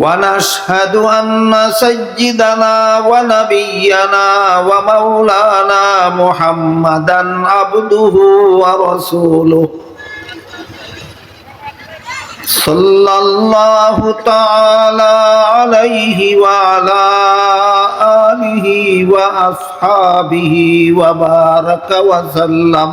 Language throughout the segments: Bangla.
ونشهد أن سيدنا ونبينا ومولانا محمدا عبده ورسوله. صلى الله تعالى عليه وعلى آله وأصحابه وبارك وسلم.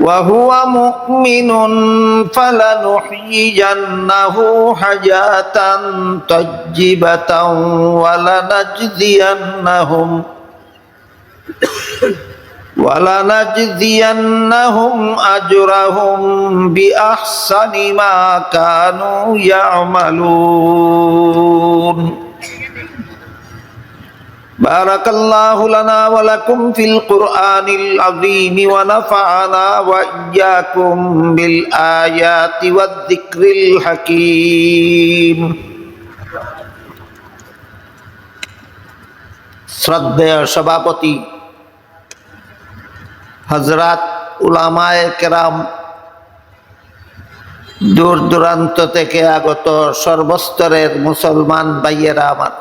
وهو مؤمن فلنحيينه حياة طيبة ولنجزينهم ولنجزينهم أجرهم بأحسن ما كانوا يعملون بارك الله لنا ولكم في القرآن العظيم ونفعنا وإياكم بالآيات والذكر الحكيم শ্রদ্ধেয় সভাপতি হজরত উলামায়ে কেরাম দূর দূরান্ত থেকে আগত সর্বস্তরের মুসলমান ভাইয়েরা আমার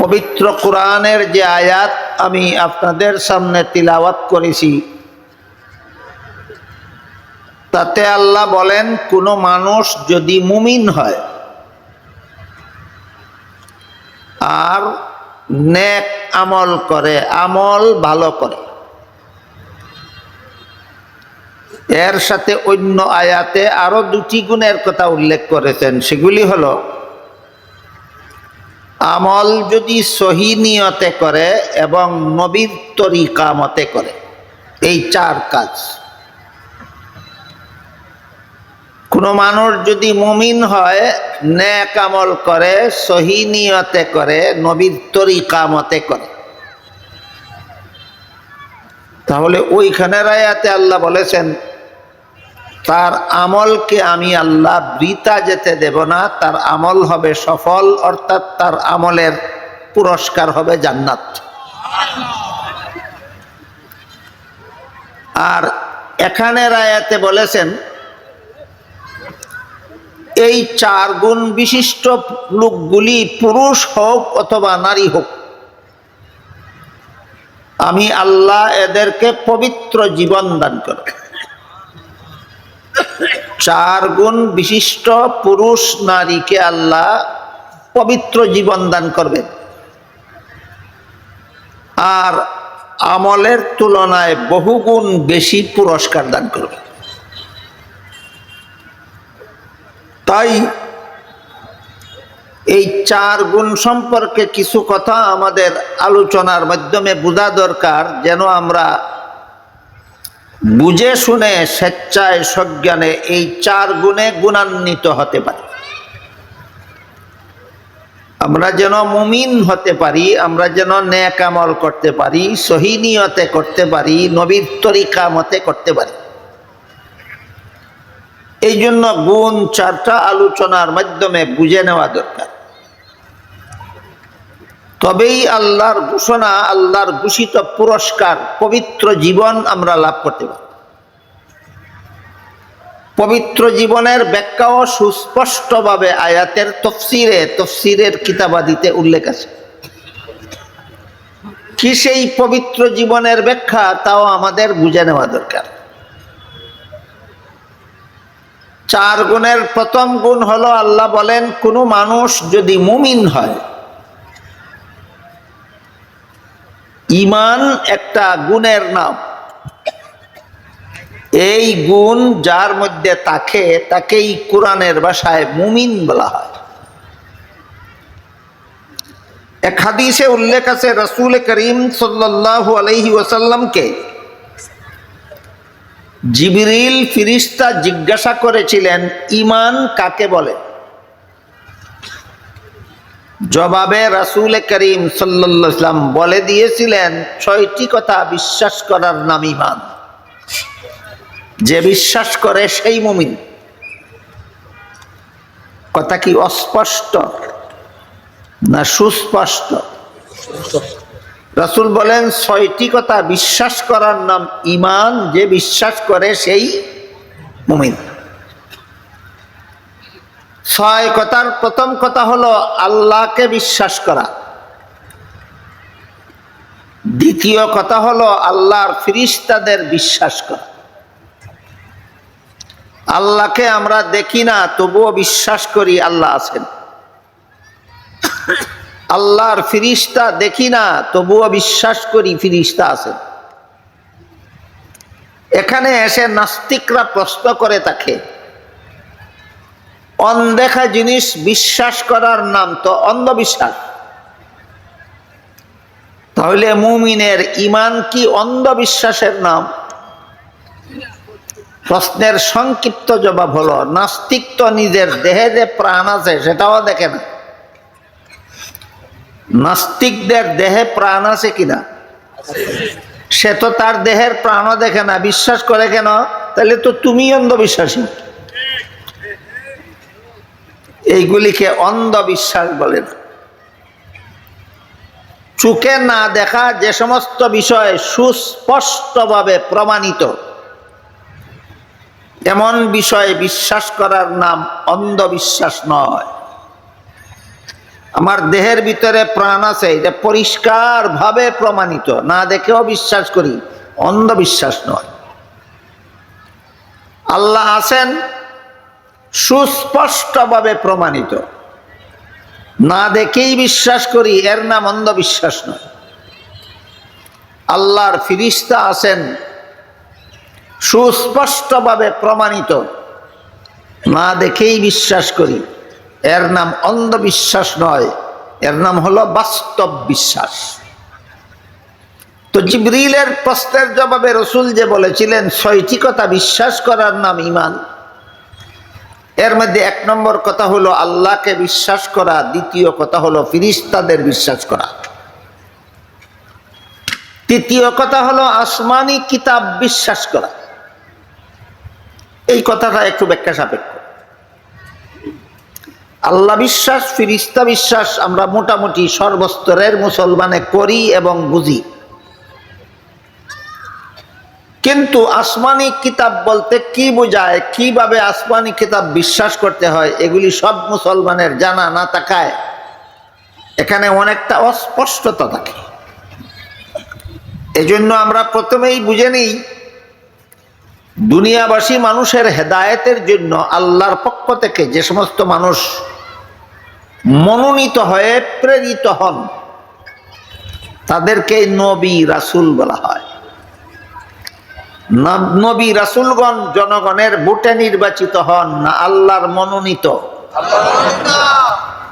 পবিত্র কোরআনের যে আয়াত আমি আপনাদের সামনে তিলাওয়াত করেছি, তাতে আল্লাহ বলেন, কোনো মানুষ যদি মুমিন হয় আর নেক আমল করে, আমল ভালো করে, এর সাথে অন্য আয়াতে আরও দুটি গুণের কথা উল্লেখ করেছেন, সেগুলি হলো আমল যদি সহি নিয়তে করে এবং নবীর তরিকা মতে করে, এই চার কাজ। কোনো মানুষ যদি মুমিন হয় ন্যাক আমল করে, সহি নিয়তে করে, নবীর তরিকা মতে করে। তাহলে ওইখানের আয়াতে আল্লাহ বলেছেন তার আমলকে আমি আল্লাহ বৃতা যেতে দেব না, তার আমল হবে সফল, অর্থাৎ তার আমলের পুরস্কার হবে জান্নাত। আর এখানের আয়াতে বলেছেন, এই চার গুণ বিশিষ্ট লোকগুলি পুরুষ হোক অথবা নারী হোক, আমি আল্লাহ এদেরকে পবিত্র জীবন দান করব। চার গুণ বিশিষ্ট পুরুষ নারীকে আল্লাহ পবিত্র জীবন দান করবেন। আর আমলের তুলনায় বহুগুণ বেশি পুরস্কার দান করবে তাই এই চার গুণ সম্পর্কে কিছু কথা আমাদের আলোচনার মাধ্যমে বোঝা দরকার, যেন আমরা বুঝে শুনে স্বেচ্ছায় সজ্ঞানে এই চার গুণে গুণান্বিত হতে পারি। আমরা যেন মুমিন হতে পারি, আমরা যেন ন্যাকামল করতে পারি, সহিনিয়তে করতে পারি, নবীর তরিকা মতে করতে পারি। এই জন্য গুণ চারটা আলোচনার মাধ্যমে বুঝে নেওয়া দরকার। তবেই আল্লাহর ঘোষণা, আল্লাহর ঘোষিত পুরস্কার, পবিত্র জীবন আমরা লাভ করতে পারি পবিত্র জীবনের ব্যাখ্যাও সুস্পষ্টভাবে আয়াতের তফসিরে, তফসিরের কিতাবাদিতে উল্লেখ আছে। কি সেই পবিত্র জীবনের ব্যাখ্যা, তাও আমাদের বুঝে নেওয়া দরকার। চার গুণের প্রথম গুণ হলো, আল্লাহ বলেন, কোনো মানুষ যদি মুমিন হয় ইমান একটা গুণের নাম। এই গুণ যার মধ্যে তাকে, তাকেই কোরআনের ভাষায় মুমিন বলা হয়। এক হাদিসে উল্লেখ আছে, রসুল করিম সাল্লাল্লাহু আলাইহি ওয়াসাল্লামকে জিবরিল ফিরিস্তা জিজ্ঞাসা করেছিলেন, ইমান কাকে বলে? জবাবে রাসুল করিম সাল্লাম বলে দিয়েছিলেন, ছয়টি কথা বিশ্বাস করার নাম ইমান যে বিশ্বাস করে সেই মুমিন। কথা কি অস্পষ্ট না সুস্পষ্ট? রাসুল বলেন, ছয়টি কথা বিশ্বাস করার নাম ইমান যে বিশ্বাস করে সেই মুমিন। ছয় কথার প্রথম কথা হলো আল্লাহকে বিশ্বাস করা। দ্বিতীয় কথা হলো আল্লাহর ফিরিস্তাদের বিশ্বাস করা। আল্লাহকে আমরা দেখি না, তবুও বিশ্বাস করি আল্লাহ আছেন। আল্লাহর ফিরিস্তা দেখি না, তবুও বিশ্বাস করি ফিরিস্তা আছেন। এখানে এসে নাস্তিকরা প্রশ্ন করে তাকে অনদেখা জিনিস বিশ্বাস করার নাম তো অন্ধবিশ্বাস। তাহলে মুমিনের ইমান কি অন্ধবিশ্বাসের নাম? প্রশ্নের সংক্ষিপ্ত জবাব হলো, নাস্তিক তো নিজের দেহে যে প্রাণ আছে সেটাও দেখে না। নাস্তিকদের দেহে প্রাণ আছে কিনা? সে তো তার দেহের প্রাণও দেখে না, বিশ্বাস করে কেন? তাহলে তো তুমি অন্ধবিশ্বাসী। এইগুলিকে অন্ধবিশ্বাস বলে না। চোখে না দেখা যে সমস্ত বিষয় সুস্পষ্টভাবে প্রমাণিত। এমন বিষয়ে বিশ্বাস করার নাম অন্ধবিশ্বাস নয়। আমার দেহের ভিতরে প্রাণ আছে, এটা পরিষ্কার ভাবে প্রমাণিত। না দেখেও বিশ্বাস করি, অন্ধবিশ্বাস নয়। আল্লাহ আছেন সুস্পষ্টভাবে প্রমাণিত। না দেখেই বিশ্বাস করি, এর নাম অন্ধবিশ্বাস নয়। আল্লাহর ফিরিস্তা আছেন, সুস্পষ্টভাবে প্রমাণিত। না দেখেই বিশ্বাস করি, এর নাম অন্ধবিশ্বাস নয়, এর নাম হলো বাস্তব বিশ্বাস। তো জিবরিলের প্রশ্নের জবাবে রসুল যে বলেছিলেন ছয়টি কথা বিশ্বাস করার নাম ইমান। এর মধ্যে এক নম্বর কথা হলো আল্লাহকে বিশ্বাস করা, দ্বিতীয় কথা হলো ফিরিস্তাদের বিশ্বাস করা। তৃতীয় কথা হলো আসমানি কিতাব বিশ্বাস করা। এই কথাটা একটু ব্যাখ্যা সাপেক্ষ। আল্লাহ বিশ্বাস, ফিরিস্তা বিশ্বাস আমরা মোটামুটি সর্বস্তরের মুসলমানে করি এবং বুঝি। কিন্তু আসমানি কিতাব বলতে কি বোঝায়? কীভাবে আসমানি কিতাব বিশ্বাস করতে হয়? এগুলি সব মুসলমানের জানা না থাকায়। এখানে অনেকটা অস্পষ্টতা থাকে। এজন্য আমরা প্রথমেই বুঝে নিই, দুনিয়াবাসী মানুষের হেদায়েতের জন্য আল্লাহর পক্ষ থেকে যে সমস্ত মানুষ মনোনীত হয়ে প্রেরিত হন, তাদেরকে নবী রাসুল বলা হয়। নবী রাসুলগণ জনগণের ভোটে নির্বাচিত হন, না আল্লাহর মনোনীত।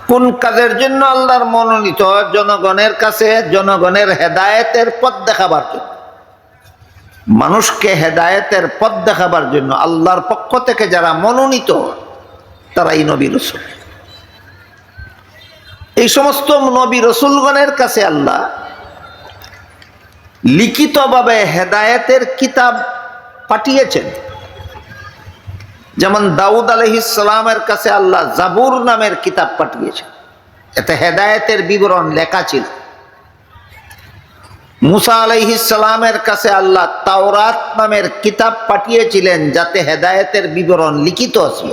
কোন কাজের জন্য আল্লাহর মনোনীত? জনগণের কাছে, জনগণের হেদায়েতের পথ দেখাবার জন্য। মানুষকে হেদায়েতের পথ দেখাবার জন্য আল্লাহর পক্ষ থেকে যারা মনোনীত, তারাই নবী রসুল। এই সমস্ত নবী রসুলগণের কাছে আল্লাহ লিখিতভাবে হেদায়েতের কিতাব পাঠিয়েছেন। যেমন দাউদ আলহিসামের কাছে আল্লাহ জাবুর নামের কিতাব পাঠিয়েছেন। এতে হেদায়েতের বিবরণ লেখা ছিল। মুসা আলাইহিসালামের কাছে আল্লাহ তাওরাত নামের কিতাব পাঠিয়েছিলেন যাতে হেদায়েতের বিবরণ লিখিত ছিল।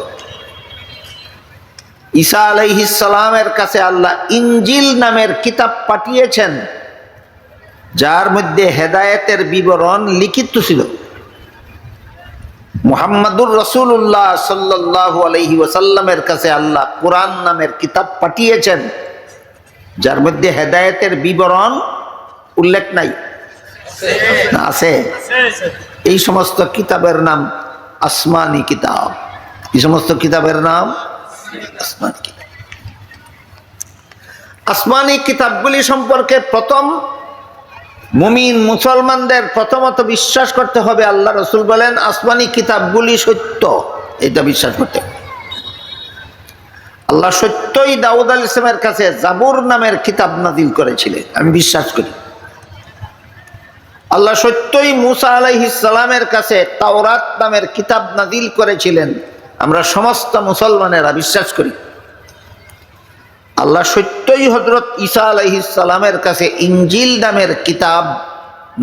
ঈসা আলাইহিসালামের কাছে আল্লাহ ইঞ্জিল নামের কিতাব পাঠিয়েছেন যার মধ্যে হেদায়েতের বিবরণ লিখিত ছিল। মুহাম্মাদুর রসুল্লাহ সাল্লাহ আলহি ওসাল্লামের কাছে আল্লাহ কোরআন নামের কিতাব পাঠিয়েছেন, যার মধ্যে হেদায়েতের বিবরণ উল্লেখ নাই। আছে। এই সমস্ত কিতাবের নাম আসমানি কিতাব। এই সমস্ত কিতাবের নাম আসমানি কিতাব। আসমানি কিতাবগুলি সম্পর্কে প্রথম মুমিন মুসলমানদের প্রথমত বিশ্বাস করতে হবে, আল্লাহ রসুল বলেন, আসমানি কিতাবগুলি সত্য। এটা বিশ্বাস করতে আল্লাহ সত্যই দাউদ আল ইসলামের কাছে জাবুর নামের কিতাব নাজিল করেছিলেন, আমি বিশ্বাস করি। আল্লাহ সত্যই মুসা আলাইহিসালামের কাছে তাওরাত নামের কিতাব নাজিল করেছিলেন, আমরা সমস্ত মুসলমানেরা বিশ্বাস করি। আল্লাহ সত্যই হজরত ঈসা আলাইহিসালামের কাছে ইঞ্জিল নামের কিতাব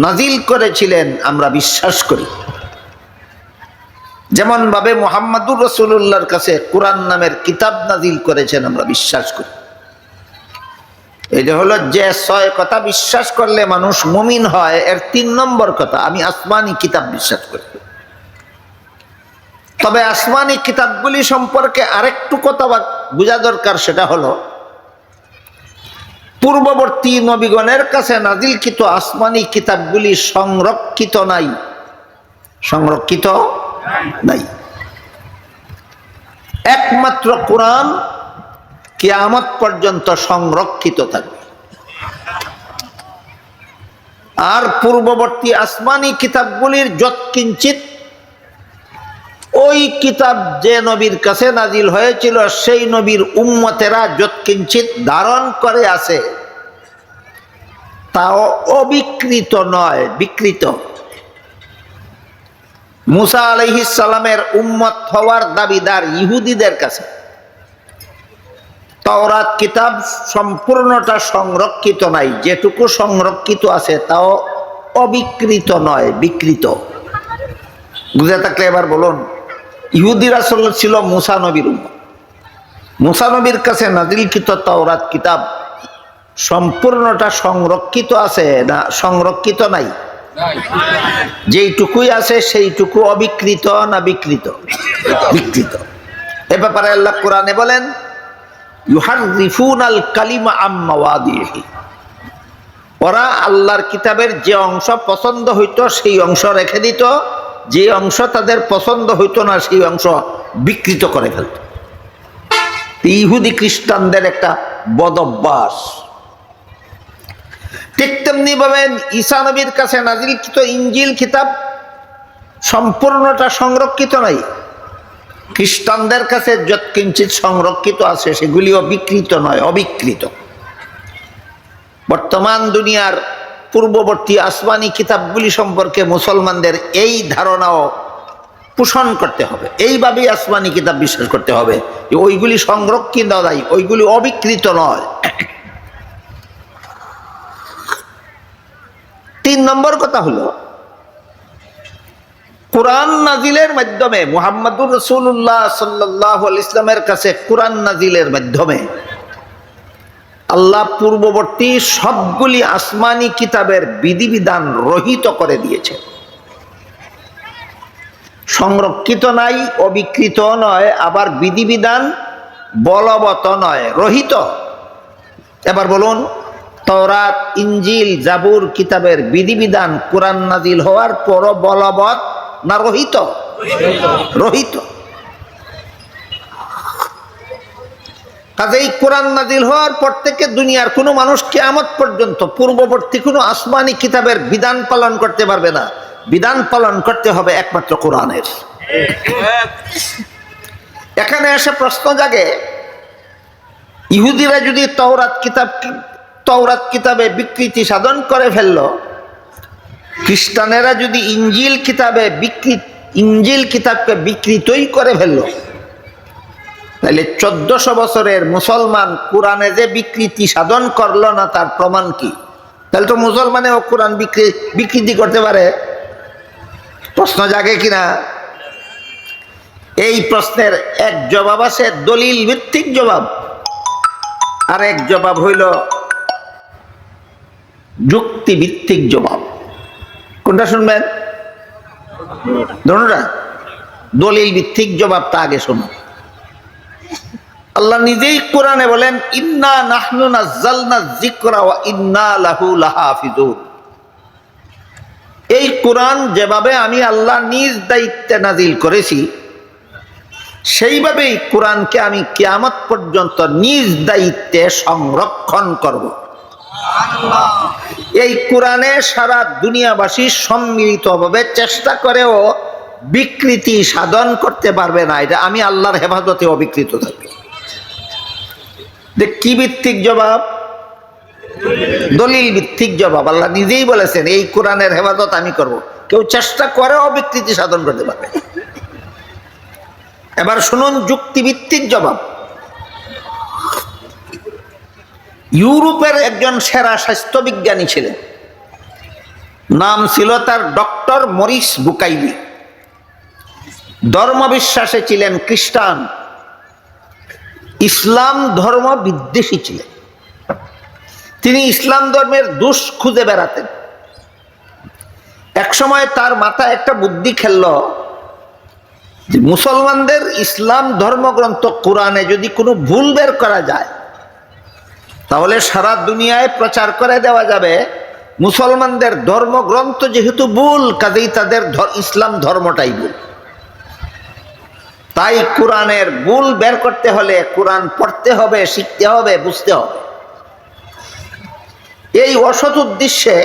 নাজিল করেছিলেন, আমরা বিশ্বাস করি। যেমন ভাবে মোহাম্মদুর রসুল্লাহর কাছে কোরআন নামের কিতাব নাজিল করেছেন, আমরা বিশ্বাস করি। এটা হলো যে ছয় কথা বিশ্বাস করলে মানুষ মুমিন হয়, এর তিন নম্বর কথা, আমি আসমানি কিতাব বিশ্বাস করি। তবে আসমানি কিতাবগুলি সম্পর্কে আরেকটু কথা বোঝা দরকার, সেটা হলো পূর্ববর্তী নবীগণের কাছে নাজিলকৃত আসমানি কিতাবগুলি সংরক্ষিত নাই। সংরক্ষিত নাই। একমাত্র কোরআন কিয়ামত পর্যন্ত সংরক্ষিত থাকবে। আর পূর্ববর্তী আসমানি কিতাবগুলির যৎকিঞ্চিত ওই কিতাব যে নবীর কাছে নাজিল হয়েছিল, সেই নবীর উম্মতেরা যৎকিঞ্চিত ধারণ করে আছে। তাও অবিকৃত নয়, বিকৃত। মুসা সালামের উম্মত হওয়ার দাবিদার ইহুদিদের কাছে। তওরাত কিতাব সম্পূর্ণটা সংরক্ষিত নাই, যেটুকু সংরক্ষিত আছে তাও অবিকৃত নয়, বিকৃত। বুঝে থাকলে এবার বলুন ইহুদিরা ছিল মুসা নবীর মুসা নবীর কাছে নাজিলকৃত তওরাত কিতাব সম্পূর্ণটা সংরক্ষিত আছে না সংরক্ষিত নাই? যেইটুকুই আছে সেইটুকু অবিকৃত না বিকৃত? বিকৃত। এ ব্যাপারে আল্লাহ কোরআনে বলেন কালিমা আম্মাওয়াদিহি ওরা আল্লাহর কিতাবের যে অংশ পছন্দ হইতো সেই অংশ রেখে দিত যে অংশ তাদের পছন্দ হইতো না, সেই অংশ বিকৃত করে ফেলত। ইহুদি খ্রিস্টানদের একটা বদ অভ্যাস ঠিক তেমনি ভাবে ঈসা নবীর কাছে নাজিলকৃত ইঞ্জিল কিতাব সম্পূর্ণটা সংরক্ষিত নাই। খ্রিস্টানদের কাছে যত যৎকিঞ্চিত সংরক্ষিত আছে, সেগুলিও বিকৃত নয়, অবিকৃত। বর্তমান দুনিয়ার পূর্ববর্তী আসমানি কিতাবগুলি সম্পর্কে মুসলমানদের এই ধারণাও পোষণ করতে হবে। এইভাবেই আসমানি কিতাব বিশ্বাস করতে হবে ওইগুলি সংরক্ষিত নয়, ওইগুলি অবিকৃত নয়। তিন নম্বর কথা হলো, কোরআন নাজিলের মাধ্যমে, মুহাম্মদুর রসুল্লাহ সাল্লাহ ইসলামের কাছে কোরআন নাজিলের মাধ্যমে আল্লাহ পূর্ববর্তী সবগুলি আসমানি কিতাবের বিধিবিধান রহিত করে দিয়েছে। সংরক্ষিত নাই, অবিকৃত নয়, আবার বিধিবিধান বলবত নয়, রহিত। এবার বলুন তরাত ইঞ্জিল জাবুর কিতাবের বিধিবিধান কোরআন নাজিল হওয়ার পর বলবৎ না রহিত? রহিত। কাজেই কোরআন নাজিল হওয়ার পর থেকে দুনিয়ার কোনো মানুষ কেয়ামত পর্যন্ত, পূর্ববর্তী কোনো আসমানি কিতাবের বিধান পালন করতে পারবে না। বিধান পালন করতে হবে একমাত্র কোরআনের। এখানে এসে প্রশ্ন জাগে, ইহুদিরা যদি তওরাত কিতাব, তওরাত কিতাবে বিকৃতি সাধন করে ফেলল, খ্রিস্টানেরা যদি ইঞ্জিল কিতাবে বিকৃত, ইঞ্জিল কিতাবকে বিকৃতই করে ফেলল তাহলে চোদ্দশো বছরের মুসলমান কোরআনে যে বিকৃতি সাধন করল না, তার প্রমাণ কি? তাহলে তো মুসলমানেও কোরআন বিক্রি, বিকৃতি করতে পারে। প্রশ্ন জাগে কিনা? এই প্রশ্নের এক জবাব আছে, দলিল ভিত্তিক জবাব। আর এক জবাব হইল যুক্তি ভিত্তিক জবাব। কোনটা শুনবেন? ধরুন দলিল ভিত্তিক জবাবটা আগে শুনুন আল্লাহ নিজেই কোরআনে বলেন, ইন্না নাহনু নাজ্জালনা যিকরা ওয়া ইন্না লাহু লাহাফিজুন। এই কোরআন যেভাবে আমি আল্লাহ নিজ দায়িত্বে নাজিল করেছি, সেইভাবেই কোরআনকে আমি কিয়ামত পর্যন্ত নিজ দায়িত্বে সংরক্ষণ করব। এই কোরআনে সারা দুনিয়াবাসী সম্মিলিতভাবে চেষ্টা করেও বিকৃতি সাধন করতে পারবে না, এটা আমি আল্লাহর হেফাজতে অবিকৃত থাকবে। যে কি ভিত্তিক জবাব? দলিল ভিত্তিক জবাব। আল্লাহ নিজেই বলেছেন, এই কোরআনের হেফাজত আমি করব। কেউ চেষ্টা করে অবিকৃতি সাধন করতে পারবে এবার শুনুন যুক্তিভিত্তিক জবাব। ইউরোপের একজন সেরা স্বাস্থ্যবিজ্ঞানী ছিলেন। নাম ছিল তার ডক্টর মরিস বুকাইলি। ধর্মবিশ্বাসে ছিলেন খ্রিস্টান। ইসলাম ধর্ম বিদ্বেষী ছিলেন। তিনি ইসলাম ধর্মের দোষ খুঁজে বেড়াতেন। একসময় তার মাথায় একটা বুদ্ধি খেলল যে মুসলমানদের ইসলাম ধর্মগ্রন্থ কোরআনে যদি কোনো ভুল বের করা যায়, তাহলে সারা দুনিয়ায় প্রচার করে দেওয়া যাবে, মুসলমানদের ধর্মগ্রন্থ যেহেতু ভুল, কাজেই তাদের ইসলাম ধর্মটাই ভুল। তাই কোরআনের ভুল বের করতে হলে কোরআন পড়তে হবে, শিখতে হবে, বুঝতে হবে। এই অসৎ উদ্দেশ্যে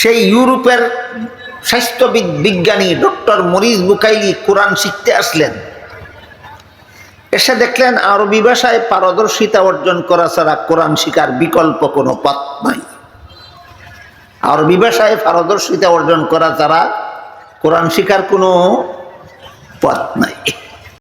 সেই ইউরোপের স্বাস্থ্যবিদ বিজ্ঞানী ডক্টর মরিস বুকাইলি কোরআন শিখতে আসলেন। এসে দেখলেন আরবি ভাষায় পারদর্শিতা অর্জন করা ছাড়া কোরআন শিকার বিকল্প কোনো পথ নাই। আরবি ভাষায় পারদর্শিতা অর্জন করা ছাড়া কোরআন শিকার কোনো পথ নাই।